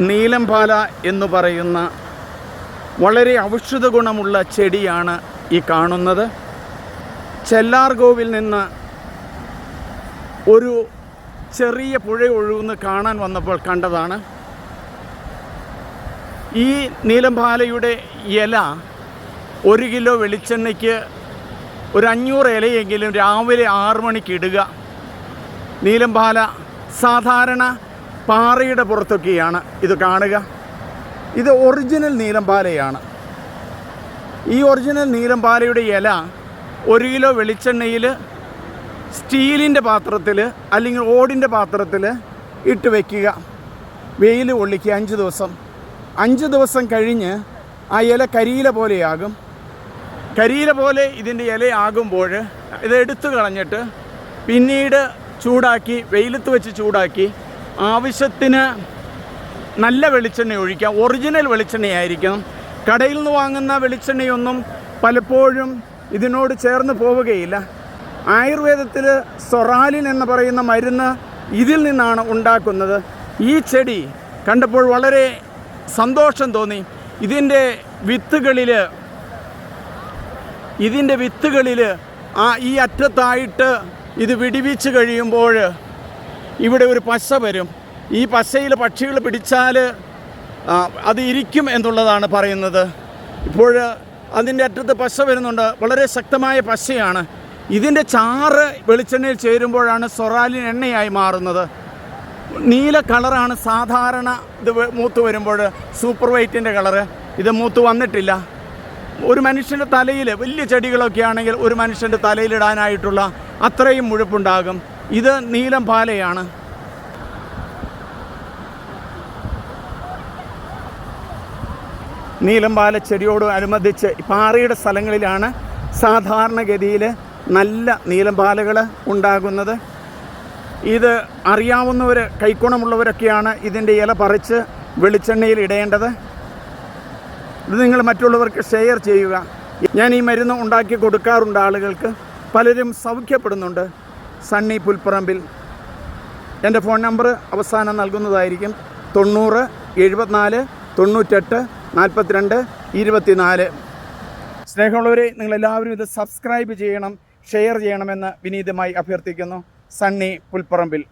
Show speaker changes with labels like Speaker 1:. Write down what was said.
Speaker 1: നീലംപാല എന്ന് പറയുന്ന വളരെ ഔഷധ ഗുണമുള്ള ചെടിയാണ് ഈ കാണുന്നത്. ചെല്ലാർഗോവിൽ നിന്ന് ഒരു ചെറിയ പുഴ ഒഴുകുന്ന കാണാൻ വന്നപ്പോൾ കണ്ടതാണ്. ഈ നീലംപാലയുടെ ഇല ഒരു കിലോ വെളിച്ചെണ്ണയ്ക്ക് ഒരു അഞ്ഞൂറ് ഇലയെങ്കിലും രാവിലെ ആറു മണിക്ക് ഇടുക. നീലംപാല സാധാരണ പാറയുടെ പുറത്തൊക്കെയാണ് ഇത് കാണുക. ഇത് ഒറിജിനൽ നീലംപാലയാണ്. ഈ ഒറിജിനൽ നീലംപാലയുടെ ഇല ഒരു കിലോ വെളിച്ചെണ്ണയിൽ സ്റ്റീലിന്റെ പാത്രത്തിൽ അല്ലെങ്കിൽ ഓടിന്റെ പാത്രത്തിൽ ഇട്ട് വയ്ക്കുക വെയിൽ കൊള്ളിക്കുക അഞ്ച് ദിവസം. അഞ്ച് ദിവസം കഴിഞ്ഞ് ആ ഇല കരിയില പോലെയാകും. കരിയില പോലെ ഇതിന്റെ ഇലയാകുമ്പോൾ ഇത് എടുത്തു കളഞ്ഞിട്ട് പിന്നീട് ചൂടാക്കി വെയിലത്ത് വെച്ച് ചൂടാക്കി ആവശ്യത്തിന് നല്ല വെളിച്ചെണ്ണ ഒഴിക്കാം. ഒറിജിനൽ വെളിച്ചെണ്ണയായിരിക്കണം. കടയിൽ നിന്ന് വാങ്ങുന്ന വെളിച്ചെണ്ണയൊന്നും പലപ്പോഴും ഇതിനോട് ചേർന്ന് പോവുകയില്ല. ആയുർവേദത്തിൽ സൊറാലിൻ എന്ന് പറയുന്ന മരുന്ന് ഇതിൽ നിന്നാണ് ഉണ്ടാക്കുന്നത്. ഈ ചെടി കണ്ടപ്പോൾ വളരെ സന്തോഷം തോന്നി. ഇതിന്റെ വിത്തുകളിൽ ഇതിന്റെ വിത്തുകളിൽ ആ ഈ അറ്റത്തായിട്ട് ഇത് വിടിവിച്ച് കഴിയുമ്പോൾ ഇവിടെ ഒരു പശ വരും. ഈ പശയിൽ പക്ഷികൾ പിടിച്ചാൽ അത് ഇരിക്കും എന്നുള്ളതാണ് പറയുന്നത്. ഇപ്പോൾ അതിന്റെ അറ്റത്ത് പശ വരുന്നുണ്ട്. വളരെ ശക്തമായ പശയാണ്. ഇതിന്റെ ചാറ് വെളിച്ചെണ്ണയിൽ ചേരുമ്പോഴാണ് സൊറാലിൻ എണ്ണയായി മാറുന്നത്. നീല കളറാണ് സാധാരണ ഇത് മൂത്ത് വരുമ്പോൾ സൂപ്പർ വൈറ്റിന്റെ കളറ്. ഇത് മൂത്ത് വന്നിട്ടില്ല. ഒരു മനുഷ്യന്റെ തലയിൽ വലിയ ചെടികളൊക്കെ ആണെങ്കിൽ ഒരു മനുഷ്യന്റെ തലയിലിടാനായിട്ടുള്ള അത്രയും മുഴുപ്പുണ്ടാകും. ഇത് നീലം പാലയാണ്. നീലംപാല ചെടിയോട് അനുബന്ധിച്ച് പാറയുടെ സ്ഥലങ്ങളിലാണ് സാധാരണഗതിയിൽ നല്ല നീലം പാലകൾ ഉണ്ടാകുന്നത്. ഇത് അറിയാവുന്നവർ കൈക്കുണമുള്ളവരൊക്കെയാണ് ഇതിന്റെ ഇല പറിച്ച് വെളിച്ചെണ്ണയിൽ ഇടേണ്ടത്. ഇത് നിങ്ങൾ മറ്റുള്ളവർക്ക് ഷെയർ ചെയ്യുക. ഞാൻ ഈ മരുന്ന് ഉണ്ടാക്കി കൊടുക്കാറുണ്ട് ആളുകൾക്ക്. പലരും സൗഖ്യപ്പെടുന്നുണ്ട്. സണ്ണി പുൽപ്പറമ്പിൽ. എന്റെ ഫോൺ നമ്പർ അവസാനം നൽകുന്നതായിരിക്കും തൊണ്ണൂറ് എഴുപത്തിനാല് തൊണ്ണൂറ്റെട്ട് നാൽപ്പത്തിരണ്ട് ഇരുപത്തിനാല്. സ്നേഹമുള്ളവരെ നിങ്ങളെല്ലാവരും ഇത് സബ്സ്ക്രൈബ് ചെയ്യണം ഷെയർ ചെയ്യണമെന്ന് വിനീതമായി അഭ്യർത്ഥിക്കുന്നു സണ്ണി പുൽപ്പറമ്പിൽ.